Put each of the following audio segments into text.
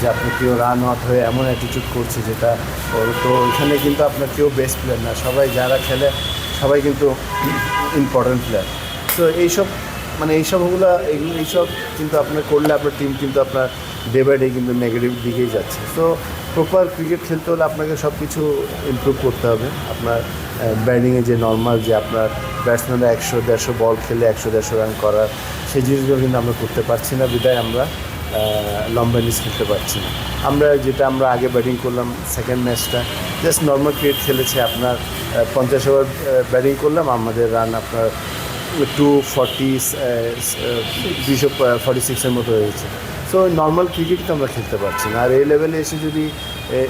যে আপনি কেউ রান আউট হয়ে এমন অ্যাটিটিউড করছে যেটা তো ওইখানে কিন্তু আপনার কেউ বেস্ট প্লেয়ার না, সবাই যারা খেলে সবাই কিন্তু ইম্পর্ট্যান্ট প্লেয়ার তো এইসব মানে এইসবগুলো এইসব কিন্তু আপনার করলে আপনার টিম কিন্তু আপনার ডে বাই ডে কিন্তু নেগেটিভ দিকেই যাচ্ছে। তো প্রপার ক্রিকেট খেলতে হলে আপনাকে সব কিছু ইমপ্রুভ করতে হবে। আপনার ব্যাটিংয়ে যে নর্মাল যে আপনার ব্যাটসম্যানরা একশো, দেড়শো বল খেলে একশো, দেড়শো রান করার, সেই জিনিসগুলো কিন্তু আমরা করতে পারছি না। বিদায় আমরা। লম্বা খেলতে পারছি না। আমরা যেটা আমরা আগে ব্যাটিং করলাম সেকেন্ড ম্যাচটা জাস্ট নর্মাল ক্রিকেট খেলেছে আপনার পঞ্চাশ ওভার ব্যাটিং করলাম, আমাদের রান আপনার টু ফর্টি দুইশো ফর্টি সিক্সের মতো হয়েছে সো নর্মাল ক্রিকেট তো আমরা খেলতে পারছি না। আর এই লেভেলে এসে যদি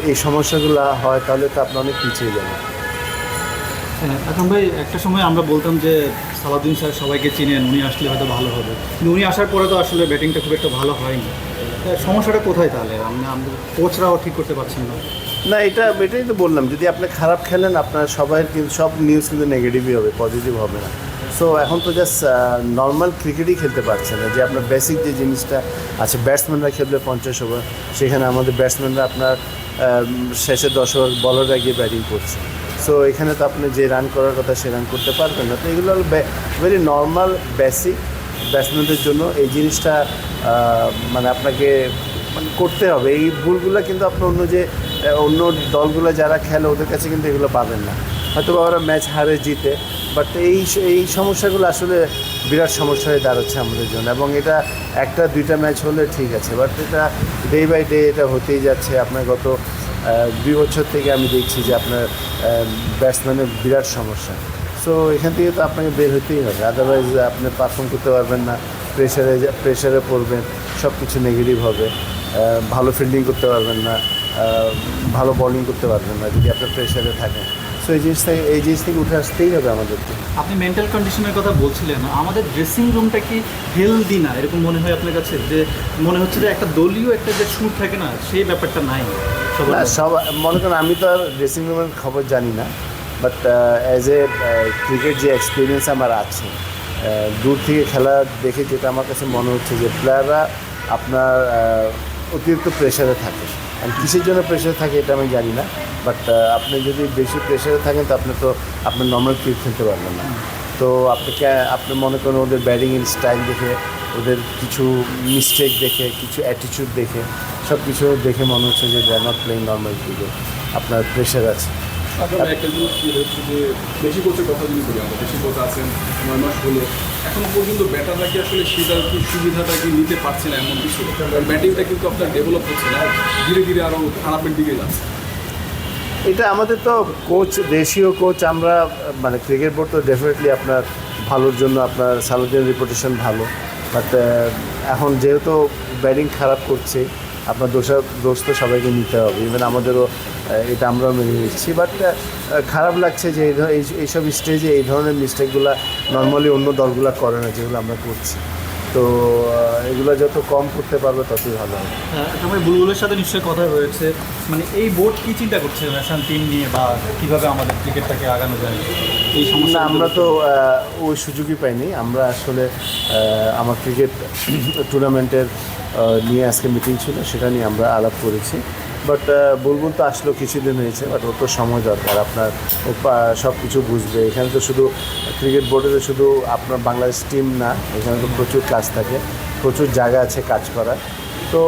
এই সমস্যাগুলো হয়, তাহলে তো আপনি অনেক পিছিয়ে যাবেন। এখন ভাই একটা সময় আমরা বলতাম যে সালাউদ্দিন স্যার সবাইকে চিনেন, উনি আসলে হয়তো ভালো হবে। কিন্তু উনি আসার পরে তো আসলে ব্যাটিংটা খুব একটা ভালো হয়নি। সমস্যাটা কোথায় তাহলে? আমরা কোচরাও ঠিক করতে পারছেন না। না, এটা, এটাই তো বললাম, যদি আপনি খারাপ খেলেন, আপনার সবাই কিন্তু, সব নিউজ কিন্তু নেগেটিভই হবে পজিটিভ হবে না। সো এখন তো জাস্ট নর্মাল ক্রিকেটই খেলতে পারছে না। যে আপনার বেসিক যে জিনিসটা আছে ব্যাটসম্যানরা খেলবে পঞ্চাশ ওভার সেখানে আমাদের ব্যাটসম্যানরা আপনার শেষে দশ ওভার বলাররা গিয়ে ব্যাটিং করছে। সো এখানে তো আপনি যে রান করার কথা সে রান করতে পারবেন না। তো এগুলো হলো ভেরি নর্মাল বেসিক ব্যাটসম্যানদের জন্য এই জিনিসটা মানে আপনাকে মানে করতে হবে। এই ভুলগুলো কিন্তু আপনি অন্য যে অন্য দলগুলো যারা খেলে ওদের কাছে কিন্তু এগুলো পাবেন না। হয়তো ওরা ম্যাচ হারে জিতে বাট এই এই সমস্যাগুলো আসলে বিরাট সমস্যা হয়ে দাঁড়াচ্ছে আমাদের জন্য এবং এটা একটা দুইটা ম্যাচ হলে ঠিক আছে বাট এটা ডে বাই ডে এটা হতেই যাচ্ছে। আপনার গত দুই বছর থেকে আমি দেখছি যে আপনার ব্যাটসম্যানের বিরাট সমস্যা। সো এখান থেকে তো আপনাকে বের হতেই হবে। আদারওয়াইজ আপনি পারফর্ম করতে পারবেন না। প্রেশারে প্রেশারে পড়বেন সব কিছু নেগেটিভ হবে ভালো ফিল্ডিং করতে পারবেন না। ভালো বলিং করতে পারবেন না যদি আপনার প্রেশারে থাকেন সো এই জিনিস থেকে এই জিনিস থেকে উঠে আসতেই হবে আমাদেরকে। আপনি মেন্টাল কন্ডিশনের কথা বলছিলেন। আমাদের ড্রেসিং রুমটা কি হেলদি না? এরকম মনে হয় আপনার কাছে যে মনে হচ্ছে যে একটা দলীয় একটা যে সুর থাকে না সেই ব্যাপারটা নাই সব মনে করেন আমি তো আর ড্রেসিং রুমের খবর জানি না বাট অ্যাজ এ ক্রিকেট যে এক্সপিরিয়েন্স আমার আছে দূর থেকে খেলা দেখে যেটা আমার কাছে মনে হচ্ছে যে প্লেয়াররা আপনার অতিরিক্ত প্রেশারে থাকে। আর কিসের জন্য প্রেশারে থাকে এটা আমি জানি না বাট আপনি যদি বেশি প্রেশারে থাকেন তো আপনি তো আপনার নর্মাল ক্রিকেট খেলতে পারবেন না। তো আপনাকে, আপনি মনে করেন ওদের ব্যাটিংয়ের স্টাইল দেখে, ওদের কিছু মিস্টেক দেখে, কিছু অ্যাটিটিউড দেখে সব কিছু দেখে মনে হচ্ছে যে they are not playing normal cricket আপনার প্রেশার আছে। বেশি কোচের কথা যদি বলি আমরা, বেশি কোচ আছেন, নয় মাস হলো এখনও পর্যন্ত ব্যাটাররা কি আসলে সেটার কি সুবিধাটা কি নিতে পারছে না এমন কিছু? কারণ ব্যাটিংটা কিন্তু আপনার ডেভেলপ হচ্ছে না, ধীরে ধীরে আরও খারাপের দিকে যাচ্ছে। এটা আমাদের তো কোচ দেশীয় কোচ আমরা মানে ক্রিকেট বোর্ড তো ডেফিনেটলি আপনার ভালোর জন্য আপনার সালুদ্দিন রিপুটেশন ভালো। বাট এখন যেহেতু ব্যাটিং খারাপ করছে, আপনার দোষা দোষ তো সবাইকে নিতে হবে। ইভেন আমাদেরও এটা আমরাও মেনে নিচ্ছি। বাট খারাপ লাগছে যে এই এইসব স্টেজে এই ধরনের মিস্টেকগুলো নর্মালি অন্য দলগুলো করে না যেগুলো আমরা করছি। তো এগুলো যত কম করতে পারবে ততই ভালো হবে। আমার বুলবুলের সাথে নিশ্চয়ই কথা রয়েছে মানে এই বোর্ড কি চিন্তা করছে ন্যাশনাল টিম নিয়ে বা কীভাবে আমাদের ক্রিকেটটাকে আগানো যায়? এই সমস্যা আমরা তো ওই সুযোগই পাইনি। আমরা আসলে আমার ক্রিকেট টুর্নামেন্টের নিয়ে আজকে মিটিং ছিল সেটা নিয়ে আমরা আলাপ করেছি। বাট বুলবুল তো আসলো, কিছুদিন হয়েছে বাট ওর তো সময় দরকার। আপনার সব কিছু বুঝবে। এখানে তো শুধু ক্রিকেট বোর্ডে তো শুধু আপনার বাংলাদেশ টিম না, এখানে তো প্রচুর কাজ থাকে, প্রচুর জায়গা আছে কাজ করার। তো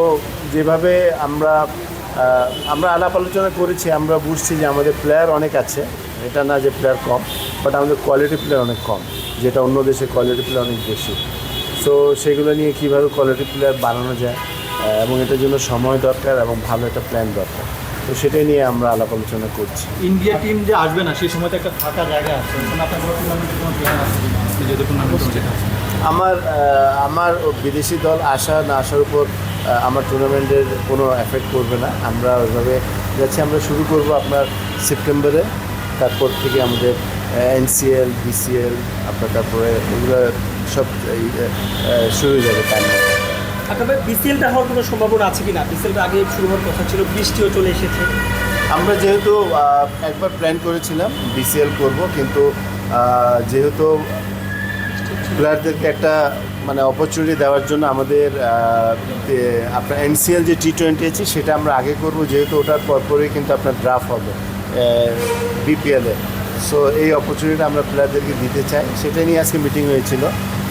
যেভাবে আমরা আমরা আলাপ আলোচনা করেছি, আমরা বুঝছি যে আমাদের প্লেয়ার অনেক আছে। এটা না যে প্লেয়ার কম বাট আমাদের কোয়ালিটি প্লেয়ার অনেক কম, যেটা অন্য দেশে কোয়ালিটি প্লেয়ার অনেক বেশি। সো সেগুলো নিয়ে কীভাবে কোয়ালিটি প্লেয়ার বানানো যায় এবং এটার জন্য সময় দরকার এবং ভালো একটা প্ল্যান দরকার। তো সেটাই নিয়ে আমরা আলাপ আলোচনা করছি। ইন্ডিয়া টিম যে আসবে না সেই সময় তো একটা ফাঁকা জায়গা আছে। আমার আমার বিদেশি দল আসা না আসার উপর আমার টুর্নামেন্টের কোনো এফেক্ট করবে না। আমরা ওইভাবে যাচ্ছি আমরা শুরু করব আপনার সেপ্টেম্বরে তারপর থেকে আমাদের এনসিএল বিসিএল আপনার তারপরে এগুলো সব শুরু হয়ে যাবে। টাইম ভাই বিসিএলটা হওয়ার কোনো সম্ভাবনা আছে কি না বিসিএলটা আগে শুরু হওয়ার কথা ছিল, বৃষ্টিও চলে এসেছে। আমরা যেহেতু একবার প্ল্যান করেছিলাম বিসিএল করব, কিন্তু যেহেতু প্লেয়ারদেরকে একটা মানে অপরচুনিটি দেওয়ার জন্য আমাদের আপনার এনসিএল যে টি টোয়েন্টি আছে, সেটা আমরা আগে করব, যেহেতু ওটার পরপরই কিন্তু আপনার ড্রাফট হবে বিপিএলে সো এই অপরচুনিটি আমরা প্লেয়ারদেরকে দিতে চাই। সেটা নিয়ে আজকে মিটিং হয়েছিল।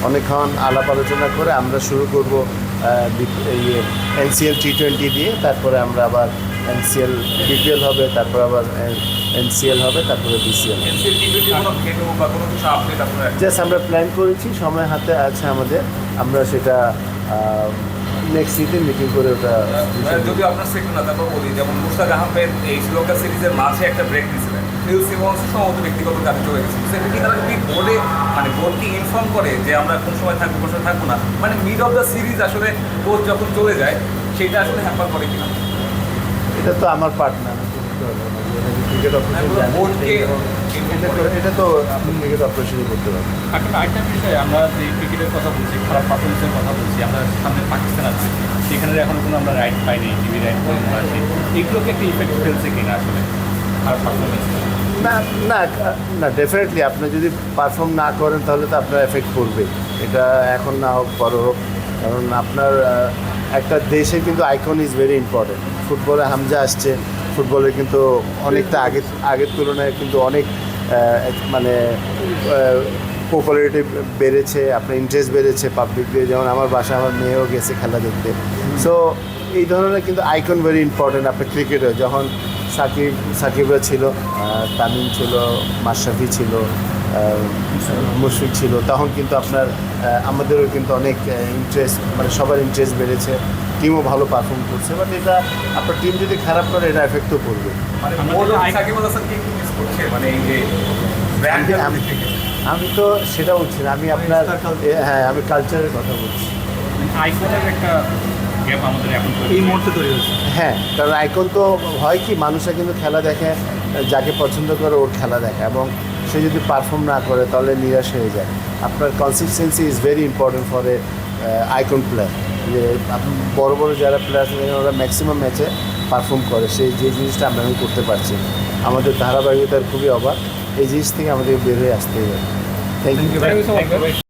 অনেকক্ষণ আলাপ আলোচনা করে আমরা শুরু করব এনসিএল টি টোয়েন্টি দিয়ে তারপরে আমরা আবার এনসিএল বিপিএল হবে তারপর আবার এনসিএল হবে তারপরে বিসিএল জাস্ট আমরা প্ল্যান করেছি সময় হাতে আছে আমাদের আমরা সেটা নেক্সট উইকে মিটিং করে ওটা মানে যদিও আপনার না তারপর বলি যেমন মুস্তাক আহমেদ এই শ্রীলঙ্কা সিরিজের মাঝে একটা ব্রেক নিয়েছিলেন ফিল সিমন্স সম্ভবত ব্যক্তিগত কাজে চলে গেছে। সেটা কি তারা কি বোর্ডে মানে বোর্ড কি ইনফর্ম করে যে আমরা কোন সময় থাকব কোন সময় থাকব না মানে মিড অফ দ্য সিরিজ আসলে কোচ যখন চলে যায় সেটা আসলে হ্যাম্পার করে কিনা? এটা তো আমার পার্টনার ক্রিকেট অপারেশন এটা তো আপনি ক্রিকেট অপারেশনই করতে পারবেন। একটা আরেকটা বিষয় আমরা যে ক্রিকেটের কথা বলছি খারাপ পারফরমেন্সের কথা বলছি আমরা সামনে পাকিস্তান আছে সেখানে এখনও কোনো আমরা রাইট পাইনি টিভি রাইট পাইনি আছে এগুলোকে একটা ইফেক্ট ফেলছে কিনা আসলে খারাপ পারফরমেন্স না না না ডেফিনেটলি আপনি যদি পারফর্ম না করেন তাহলে তো আপনার এফেক্ট পড়বে এটা এখন না হোক বড় হোক। কারণ আপনার একটা দেশে কিন্তু আইকন ইজ ভেরি ইম্পর্টেন্ট ফুটবলে হামজা আসছে, ফুটবলে কিন্তু অনেকটা আগে, আগের তুলনায় কিন্তু অনেক মানে পপুলারিটি বেড়েছে, আপনার ইন্টারেস্ট বেড়েছে পাবলিক দিয়ে। যেমন আমার বাসা, আমার মেয়েও গেছে খেলা দেখতে। সো এই ধরনের কিন্তু আইকন ভেরি ইম্পর্টেন্ট আপনার ক্রিকেটে যখন সাকিব সাকিবরা ছিল তামিম ছিল মাশরাফি ছিল মুশফিক ছিল। তখন কিন্তু আপনার আমাদেরও কিন্তু অনেক ইন্টারেস্ট মানে সবার ইন্টারেস্ট বেড়েছে। টিমও ভালো পারফর্ম করছে বাট এটা আপনার টিম যদি খারাপ করে এটা এফেক্টও করবে মানে করছে? মানে এই যে ব্র্যান্ড আমি- তো সেটা বলছি না আমি আপনার হ্যাঁ আমি কালচারের কথা বলছি। আইকনের একটা গ্যাপ আমাদের এখন এই মুহূর্তে তৈরি হচ্ছে হ্যাঁ কারণ আইকন তো হয় কি মানুষরা কিন্তু খেলা দেখে যাকে পছন্দ করে ওর খেলা দেখে এবং সে যদি পারফর্ম না করে তাহলে নিরাশ হয়ে যায়। আপনার consistency is very important for a icon player যে আপনি বড় বড় যারা প্লেয়ার থাকে ওরা ম্যাক্সিমাম ম্যাচে পারফর্ম করে। সেই যে জিনিসটা আমরা এখন করতে পারছি আমাদের ধারাবাহিকতার খুবই অভাব। এই জিনিস থেকে আমাদের বের হয়ে আসতে হবে। Thank you